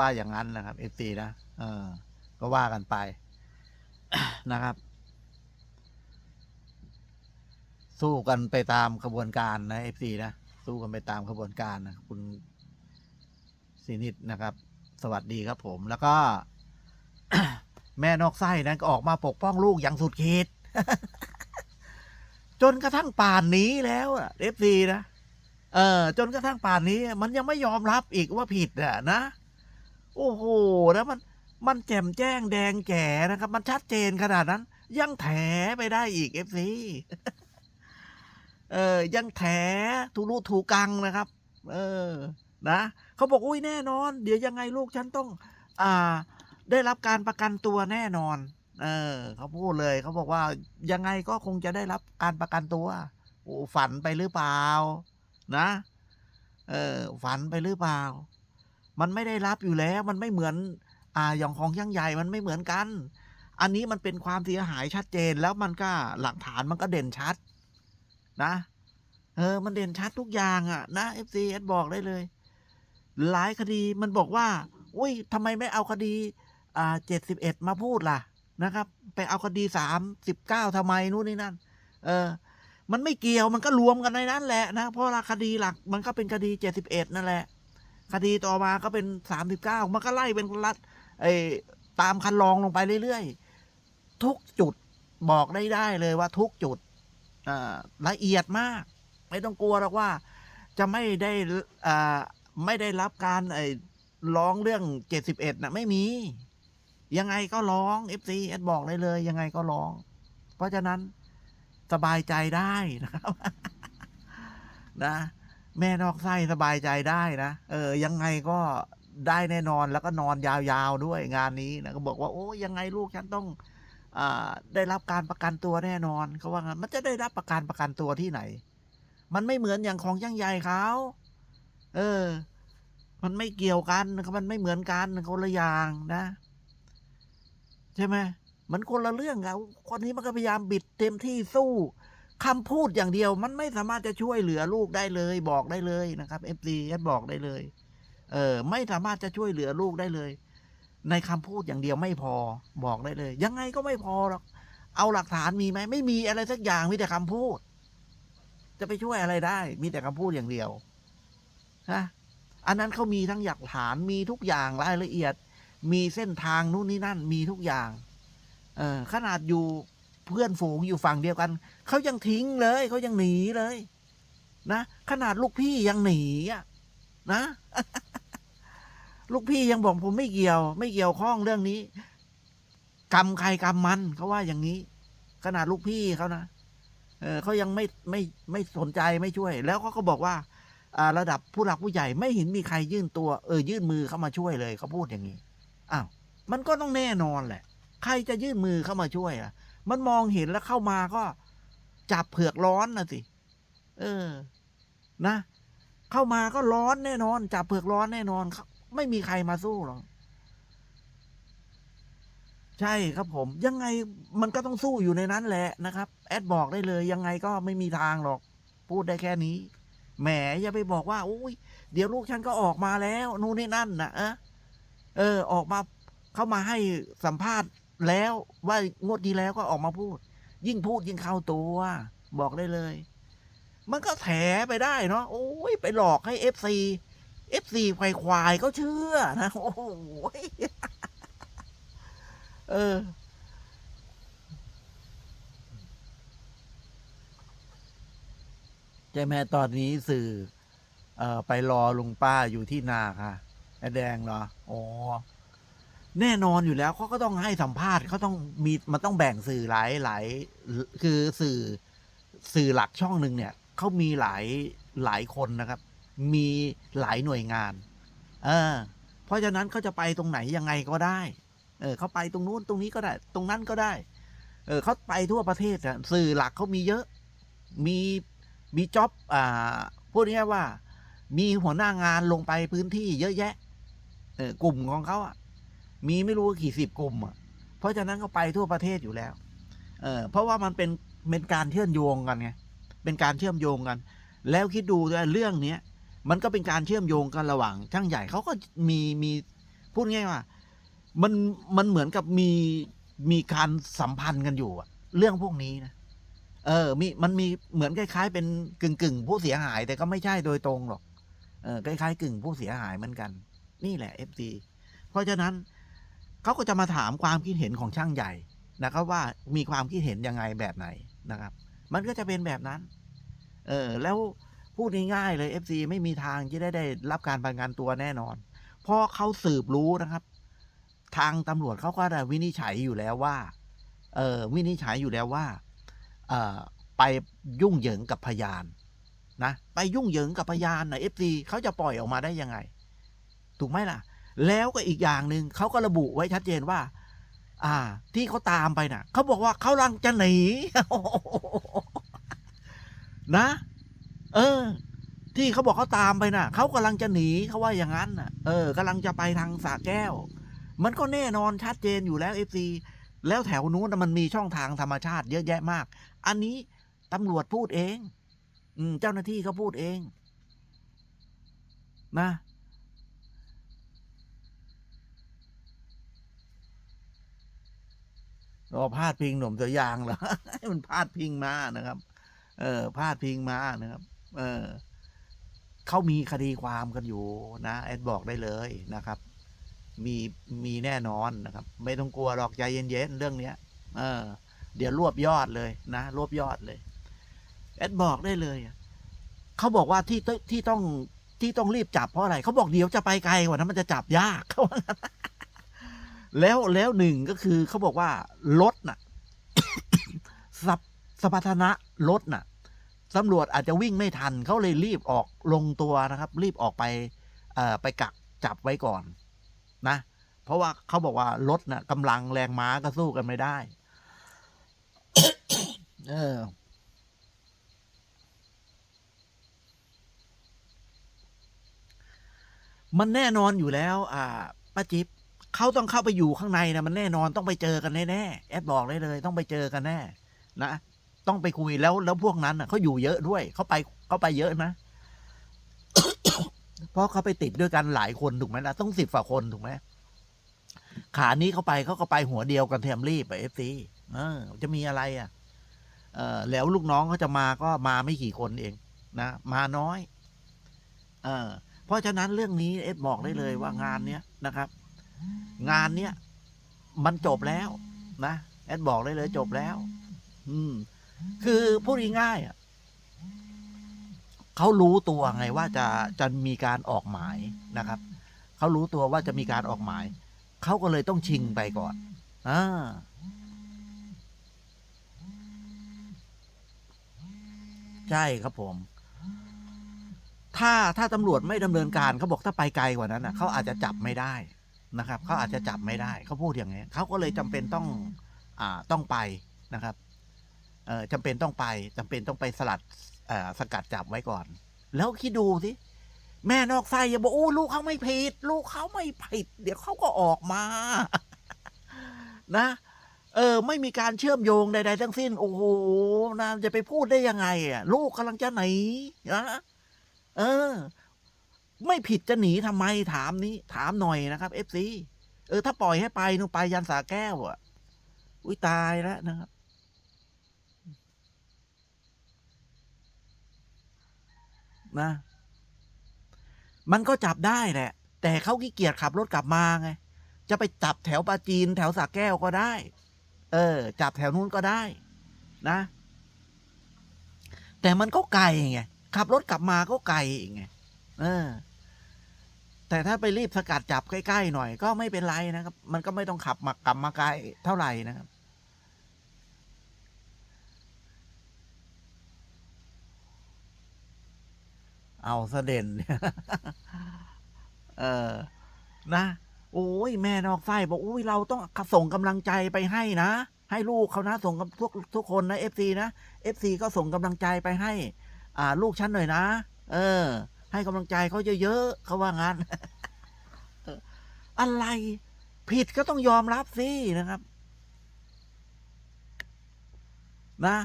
ว่าอย่างนั้นนะครับเอฟซีนะเออ ก็ว่ากันไปนะครับ สู้กันไปตามขบวนการนะเอฟซีนะสู้กันไปตามขบวนการนะคุณสินิดนะครับ สวัสดีครับผมแล้วก็ แม่นอกไส้นั้นก็ออกมาปกป้องลูกอย่างสุดขีดจนกระทั่งป่านนี้แล้วเอฟซีนะเออจนกระทั่งป่านนี้ มันยังไม่ยอมรับอีกว่าผิดอะนะ โอ้โห แล้วมันมันแจ่มแจ้งแดงแก่นะครับ มันชัดเจนขนาดนั้น ยังแถไปได้อีกเอฟซีเออ ยังแถถูรูถูกังนะครับ เออ นะเขาบอกอุ้ยแน่นอน เดี๋ยวยังไงลูกฉันต้อง อ่า ได้รับการประกันตัวแน่นอน เออเขาพูดเลยเขาบอกว่ายังไงก็คงจะได้รับการประกันตัวโอ้ฝันไปหรือเปล่า นะ เออ ฝันไปหรือเปล่า มันไม่ได้รับอยู่แล้ว มันไม่เหมือนอ่าอย่างของยังใหญ่มันไม่เหมือนกัน อันนี้มันเป็นความเสียหายชัดเจนแล้วมันก็หลักฐานมันก็เด่นชัด นะ เออ มันเด่นชัดทุกอย่างอะนะ FC เอสบอกได้เลย หลายคดีมันบอกว่าอุ้ยทำไมไม่เอาคดีอ่าเจ็ดสิบเอ็ดมาพูดล่ะนะครับ ไปเอาคดีสามสิบเก้าทำไมนู่นนี่นั่น เออ มันไม่เกี่ยวมันก็รวมกันในนั้นแหละนะ เพราะว่าคดีหลักมันก็เป็นคดีเจ็ดสิบเอ็ดนั่นแหละ คดีต่อมาก็เป็นสามสิบเก้ามันก็ไล่เป็นรัดไอ้ตามคันลองลงไปเรื่อยๆ ทุกจุดบอกได้ได้เลยว่าทุกจุดอละเอียดมาก ไม่ต้องกลัวหรอกว่า จะไม่ได้อไม่ได้รับการไอ้ร้องเรื่องเจ็ดสิบเอ็ดนะไม่มี ยังไงก็ร้องเอฟซีเอบอกได้เลย ยังไงก็ร้อง เพราะฉะนั้นสบายใจได้นะครับ นะ แม่นอกไส้สบายใจได้นะเออ ยังไงก็ได้แน่นอนแล้วก็นอนยาวๆด้วยงานนี้นะก็บอกว่าโอ้ยังไงลูกฉันต้องอได้รับการประกันตัวแน่นอนเขาว่างั้นมันจะได้รับประกันประกันตัวที่ไหน มันไม่เหมือนอย่างของย่างใหญ่เขาเออ มันไม่เกี่ยวกันมันไม่เหมือนกันคนละอย่างนะ ใช่ไหมมันคนละเรื่องอะคนนี้มันก็พยายามบิดเต็มที่สู้ คำพูดอย่างเดียวมันไม่สามารถจะช่วยเหลือลูกได้เลย บอกได้เลยนะครับเอฟซีเอบอกได้เลย เออ ไม่สามารถจะช่วยเหลือลูกได้เลย ในคำพูดอย่างเดียวไม่พอบอกได้เลย ยังไงก็ไม่พอหรอกเอาหลักฐานมีไหมไม่มีอะไรสักอย่างมีแต่คำพูด จะไปช่วยอะไรได้ มีแต่คำพูดอย่างเดียวนะอันนั้นเขามีทั้งหลักฐานมีทุกอย่างรายละเอียด มีเส้นทางนู่นนี่นั่น มีทุกอย่าง เออขนาดอยู่ เพื่อนฝูงอยู่ฝั่งเดียวกัน เขายังทิ้งเลยเขายังหนีเลย นะ ขนาดลูกพี่ยังหนีอะนะ ลูกพี่ยังบอกผมไม่เกี่ยว ไม่เกี่ยวข้องเรื่องนี้ กรรมใครกรรมมันเขาว่าอย่างนี้ ขนาดลูกพี่เขานะเออเขายังไม่ไม่ไม่สนใจไม่ช่วย แล้วเขาก็บอกว่าอาระดับผู้หลักผู้ใหญ่ไม่เห็นมีใครยื่นตัวเออยื่นมือเข้ามาช่วยเลยเขาพูดอย่างนี้อ้าวมันก็ต้องแน่นอนแหละ ใครจะยื่นมือเข้ามาช่วยอะ มันมองเห็นแล้วเข้ามาก็จับเผือกร้อนนะสิ เออ นะ เข้ามาก็ร้อนแน่นอน จับเผือกร้อนแน่นอนเขาไม่มีใครมาสู้หรอก ใช่ครับผม ยังไงมันก็ต้องสู้อยู่ในนั้นแหละนะครับ แอดบอกได้เลย ยังไงก็ไม่มีทางหรอก พูดได้แค่นี้ แหมอย่าไปบอกว่า อุ้ย เดี๋ยวลูกฉันก็ออกมาแล้ว นู่นนี่นั่นนะเออ เออ ออกมา เข้ามาให้สัมภาษณ์ แล้วว่างวดที่แล้วก็ออกมาพูด ยิ่งพูดยิ่งเข้าตัว บอกได้เลย มันก็แถไปได้เนาะโอ้ยไปหลอกให้เอฟซีเอฟซีควายควายก็เชื่อนะ โอ้โหเออ ใช่ไหมตอนนี้สื่อ เอ่อ ไปรอลุงป้าอยู่ที่นาค่ะแดงเหรอ อ๋อ แน่นอนอยู่แล้วเขาก็ต้องให้สัมภาษณ์เขาต้องมีมันต้องแบ่งสื่อหลายหลายคือสื่อสื่อหลักช่องหนึ่งเนี่ยเขามีหลายหลายคนนะครับ มีหลายหน่วยงาน เออ เพราะฉะนั้นเขาจะไปตรงไหนยังไงก็ได้ เออเขาไปตรงนู้นตรงนี้ก็ได้ ตรงนั้นก็ได้ เออเขาไปทั่วประเทศอะสื่อหลักเขามีเยอะ มีมีจ็อบอ่าพูดง่ายว่า มีหัวหน้างานลงไปพื้นที่เยอะแยะ เออกลุ่มของเขาอะ มีไม่รู้กี่สิบกลุ่มอะเพราะฉะนั้นก็ไปทั่วประเทศอยู่แล้ว เออเพราะว่ามันเป็นเป็นการเชื่อมโยงกันไงเป็นการเชื่อมโยงกัน แล้วคิดดูด้วยเรื่องเนี้ยมันก็เป็นการเชื่อมโยงกันระหว่าง ช่างใหญ่เขาก็มีมีพูดง่ายว่า มันมันเหมือนกับมีมีการสัมพันธ์กันอยู่อะเรื่องพวกนี้นะเออ มีมันมีเหมือนคล้าย ๆ เป็นกึ่งกึ่งผู้เสียหาย แต่ก็ไม่ใช่โดยตรงหรอกเออคล้ายๆ กึ่งผู้เสียหายเหมือนกัน นี่แหละ FD เพราะฉะนั้น เขาก็จะมาถามความคิดเห็นของช่างใหญ่นะครับว่ามีความคิดเห็นยังไงแบบไหนนะครับ มันก็จะเป็นแบบนั้น เออแล้วพูดง่ายๆเลย FC ไม่มีทางที่ได้ได้รับการประกันตัวแน่นอนเพราะเขาสืบรู้นะครับ ทางตำรวจเขาก็ได้วินิจฉัยอยู่แล้วว่า เออวินิจฉัยอยู่แล้วว่า เออไปยุ่งเหยิงกับพยานนะไปยุ่งเหยิงกับพยานนะเอฟซีเขาจะปล่อยออกมาได้ยังไง ถูกไหมล่ะ แล้วก็อีกอย่างหนึ่งเขาก็ระบุไว้ชัดเจนว่า อ่า ที่เขาตามไปน่ะเขาบอกว่าเขากำลังจะหนีนะ เออ ที่เขาบอกเขาตามไปน่ะเขากำลังจะหนีเขาว่าอย่างนั้นน่ะ เออกำลังจะไปทางสระแก้ว มันก็แน่นอนชัดเจนอยู่แล้วเอฟซีแล้วแถวนู้นน่ะมันมีช่องทางธรรมชาติเยอะแยะมาก อันนี้ตำรวจพูดเอง อืม เจ้าหน้าที่เขาพูดเอง นะ รอพาดพิงหนุ่มตัวยางเหรอมันพาดพิงมานะครับ เออพาดพิงมานะครับ เออเขามีคดีความกันอยู่นะแอดบอกได้เลยนะครับ มีมีแน่นอนนะครับ ไม่ต้องกลัวหรอกใจเย็นๆเรื่องเนี้ย เออ เดี๋ยวรวบยอดเลยนะรวบยอดเลยแอดบอกได้เลยเขาบอกว่าที่ที่ที่ต้องที่ต้องรีบจับเพราะอะไรเขาบอกเดี๋ยวจะไปไกลกว่านั้นมันจะจับยากเขาว่า แล้วแล้วหนึ่งก็คือเขาบอกว่ารถน่ะสัพสมรรถนะรถน่ะตำรวจอาจจะวิ่งไม่ทันเขาเลยรีบออกลงตัวนะครับ รีบออกไปเอ่อไปกักจับไว้ก่อนนะ เพราะว่าเขาบอกว่ารถน่ะกำลังแรงม้าก็สู้กันไม่ได้ เออมันแน่นอนอยู่แล้ว อ่าป้าจิ๊บ เขาต้องเข้าไปอยู่ข้างในนะมันแน่นอนต้องไปเจอกันแน่ๆแอดบอกได้เลย ต้องไปเจอกันแน่ นะต้องไปคุยแล้วแล้วพวกนั้นน่ะเขาอยู่เยอะด้วยเขาไปเขาไปเยอะนะเพราะเขาไปติดด้วยกันหลายคนถูกไหมล่ะต้องสิบฝ่าคนถูกไหมขานี้เขาไปเขาก็ไปหัวเดียวกันแถมรีบไปเอฟซีเออ จะมีอะไรอะ เออแล้วลูกน้องเขาจะมาก็มาไม่กี่คนเอง นะมาน้อย เออเพราะฉะนั้นเรื่องนี้เอฟบอกได้เลยว่างานเนี้ยนะครับ งานเนี้ยมันจบแล้วนะเอดบอกได้เลยจบแล้ว อืม คือพูดง่ายๆอะเขารู้ตัวไงว่าจะจะมีการออกหมายนะครับเขารู้ตัวว่าจะมีการออกหมายเขาก็เลยต้องชิงไปก่อนอ่าใช่ครับผม ถ้าถ้าตำรวจไม่ดำเนินการเขาบอกถ้าไปไกลกว่านั้นนะเขาอาจจะจับไม่ได้ นะครับเขาอาจจะจับไม่ได้เขาพูดอย่างนี้เขาก็เลยจำเป็นต้องอ่าต้องไปนะครับเออจำเป็นต้องไปจำเป็นต้องไปสลัดเอ่อสกัดจับไว้ก่อน แล้วคิดดูสิแม่นอกไส้อย่าบอกโอ้ลูกเขาไม่ผิด ลูกเขาไม่ผิด เดี๋ยวเขาก็ออกมา นะ เออ ไม่มีการเชื่อมโยงใดๆทั้งสิ้น โอ้โหนะจะไปพูดได้ยังไงอะ ลูกกำลังจะหนีนะเออ ไม่ผิดจะหนีทำไมถามนี้ ถามหน่อยนะครับเอฟซีเออ ถ้าปล่อยให้ไปนู่นไปยันสาแก้วอะ อุ้ยตายแล้วนะครับ นะ มันก็จับได้แหละ แต่เขาขี้เกียจขับรถกลับมาไง จะไปจับแถวปาจีน แถวสระแก้วก็ได้ เออ จับแถวนู้นก็ได้ นะ แต่มันก็ไกลไงขับรถกลับมาก็ไกลไง เออ แต่ถ้าไปรีบสกัดจับใกล้ๆหน่อยก็ไม่เป็นไรนะครับ มันก็ไม่ต้องขับมากลับมาไกลเท่าไหร่นะครับ เอาเสด็นเออนะโอ้ยแม่นอกไส้บอกอุ้ยเราต้องส่งกำลังใจไปให้นะ ให้ลูกเขานะ ส่งกับทุกทุกคนนะเอฟซีนะเอฟซีก็ส่งกำลังใจไปให้ อ่า ลูกฉันหน่อยนะ เออ ให้กำลังใจเขาเยอะๆเขาว่างั้นเอออะไรผิดก็ต้องยอมรับสินะครับ นะ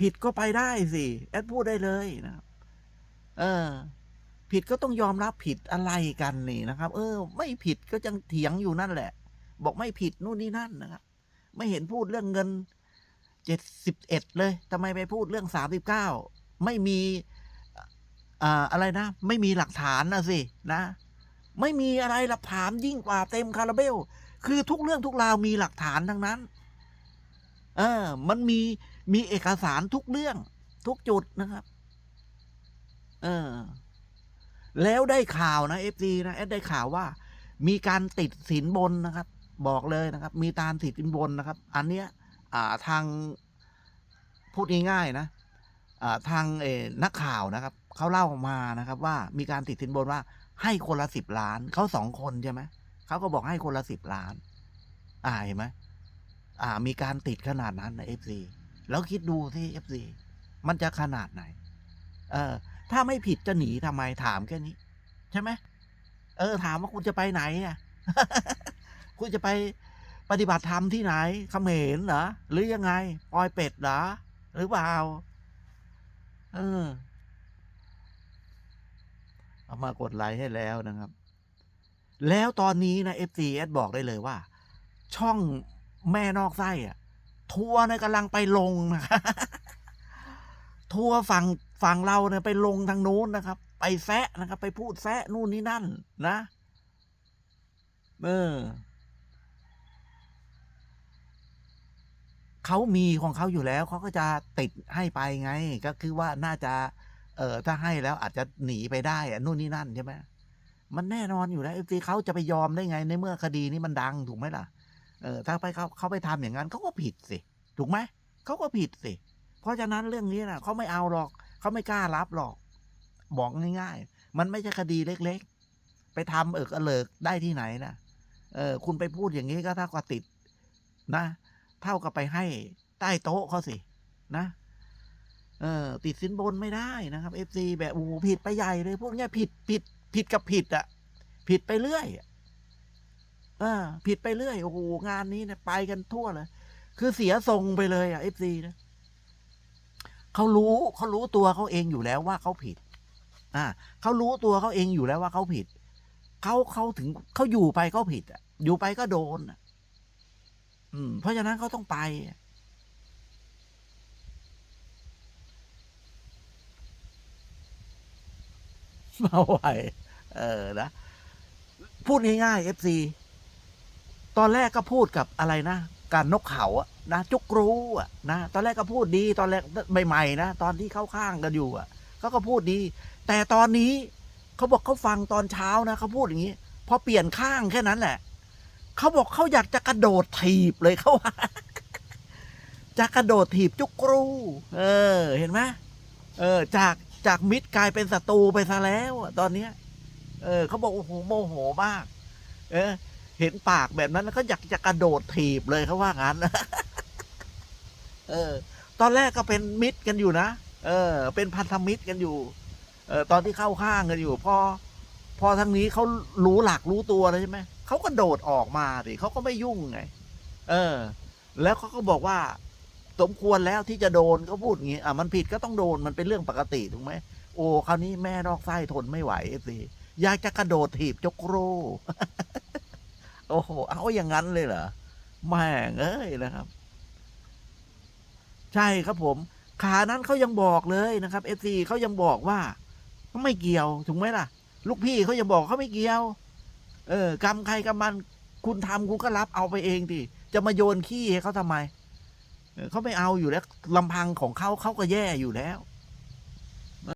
ผิดก็ไปได้สิแอดพูดได้เลยนะครับ เออ ผิดก็ต้องยอมรับผิดอะไรกันนี่นะครับ เออ ไม่ผิดก็ยังเถียงอยู่นั่นแหละ บอกไม่ผิดนู่นนี่นั่นนะครับ ไม่เห็นพูดเรื่องเงินเจ็ดสิบเอ็ดเลยทำไมไปพูดเรื่องสามสิบเก้าไม่มี อะไรนะ ไม่มีหลักฐานนะสินะ ไม่มีอะไรหลักฐานยิ่งกว่าเต็มคาราเบล คือทุกเรื่องทุกราวมีหลักฐานทั้งนั้น เออ มันมีมีเอกสารทุกเรื่อง ทุกจุดนะครับ เออ แล้วได้ข่าวนะเอฟซีนะแอดได้ข่าวว่า มีการติดสินบนนะครับ บอกเลยนะครับ มีการติดสินบนนะครับ อันเนี้ย อ่าทางพูดง่ายๆนะ ทางนักข่าวนะครับเขาเล่ามานะครับ ว่ามีการติดสินบนว่าให้คนละสิบล้านเขาสองคนใช่ไหมเขาก็บอกให้คนละสิบล้าน อ่าเห็นไหมอ่า มีการติดขนาดนั้นนะเอฟซีแล้วคิดดูที่เอฟซีมันจะขนาดไหน เออ ถ้าไม่ผิดจะหนีทำไมถามแค่นี้ ใช่ไหมเออ ถามว่าคุณจะไปไหนอะ คุณจะไปปฏิบัติธรรมที่ไหนเขมรเหรอหรือยังไงปอยเป็ดเหรอหรือเปล่า เออ เอามากดไลค์ให้แล้วนะครับ แล้วตอนนี้นะ f อ s บอกได้เลยว่า ช่องแม่นอกไส้อะทัวร์เนี่ยกำลังไปลงนะทัวร์ฝั่งฝั่งเราเนี่ยไปลงทางนู้นนะครับ ไปแซะนะครับ ไปพูดแซะนู่นนี่นั่น นะ เออ เขามีของเขาอยู่แล้วเขาก็จะติดให้ไปไง ก็คือว่าน่าจะ เออถ้าให้แล้วอาจจะหนีไปได้อะนู่นนี่นั่นใช่ไหมมันแน่นอนอยู่แล้วทีเขาจะไปยอมได้ไง ในเมื่อคดีนี้มันดังถูกไหมล่ะเออถ้าไปเขาเขาไปทำอย่างนั้นเขาก็ผิดสิ ถูกไหมเขาก็ผิดสิ เพราะฉะนั้นเรื่องนี้นะเขาไม่เอาหรอกเขาไม่กล้ารับหรอก บอกง่าย ๆ มันไม่ใช่คดีเล็ก ๆ ไปทำเอิกอเลิกได้ที่ไหนนะเออคุณไปพูดอย่างนี้ก็เท่ากับติดนะ เท่ากับไปให้ใต้โต๊ะเขาสิ นะ เออ ติดสินบนไม่ได้นะครับเอฟซีแบบโอ้ผิดไปใหญ่เลย พวกเนี้ยผิดผิด ผิดกับผิดอะผิดไปเรื่อยอะเออ ผิดไปเรื่อยโอ้โหงานนี้เนี่ยไปกันทั่วเลย คือเสียทรงไปเลยอะเอฟซีนะเขารู้เขารู้ตัวเขาเองอยู่แล้วว่าเขาผิด อ่าเขารู้ตัวเขาเองอยู่แล้วว่าเขาผิดเขาเขาถึงเขาอยู่ไปเขาผิดอะอยู่ไปก็โดนอะ อืม เพราะฉะนั้นเขาต้องไป มาไหวเออนะ พูดง่ายๆ FC ตอนแรกก็พูดกับอะไรนะ การนกเขาอะนะจุกรู้อะนะ ตอนแรกก็พูดดี ตอนแรกใหม่ๆนะ ตอนที่เข้าข้างกันอยู่อะเขาก็พูดดี แต่ตอนนี้เขาบอกเขาฟังตอนเช้านะเขาพูดอย่างนี้ พอเปลี่ยนข้างแค่นั้นแหละ เขาบอกเขาอยากจะกระโดดถีบเลยเขาว่าจะกระโดดถีบจุกรู เออ เห็นไหมเออ จากจากมิตรกลายเป็นศัตรูไปซะแล้วตอนเนี้ย เออเขาบอกโอ้โหโมโหมาก เออ เห็นปากแบบนั้นแล้วก็อยากจะกระโดดถีบเลยเขาว่างั้นเออ ตอนแรกก็เป็นมิตรกันอยู่นะเออ เป็นพันธมิตรกันอยู่ เออตอนที่เข้าข้างกันอยู่พอพอทางนี้เขารู้หลักรู้ตัวแล้วใช่ไหม เขาก็โดดออกมาสิเขาก็ไม่ยุ่งไง เออ แล้วเขาก็บอกว่า สมควรแล้วที่จะโดนเขาพูดอย่างนี้ อะมันผิดก็ต้องโดนมันเป็นเรื่องปกติถูกไหมโอ้คราวนี้แม่นอกไส้ทนไม่ไหวเอฟซีอยากจะกระโดดถีบจกโรโอ้โหเอาอย่างนั้นเลยเหรอแม่งเอ้ยนะครับ ใช่ครับผม ขานั้นเขายังบอกเลยนะครับเอฟซีเขายังบอกว่าไม่เกี่ยวถูกไหมล่ะ ลูกพี่เขายังบอกเขาไม่เกี่ยว เออกรรมใครกรรมมันคุณทำคุณก็รับเอาไปเองดิจะมาโยนขี้ให้เขาทำไมเออเขาไม่เอาอยู่แล้วลำพังของเขาเขาก็แย่อยู่แล้ว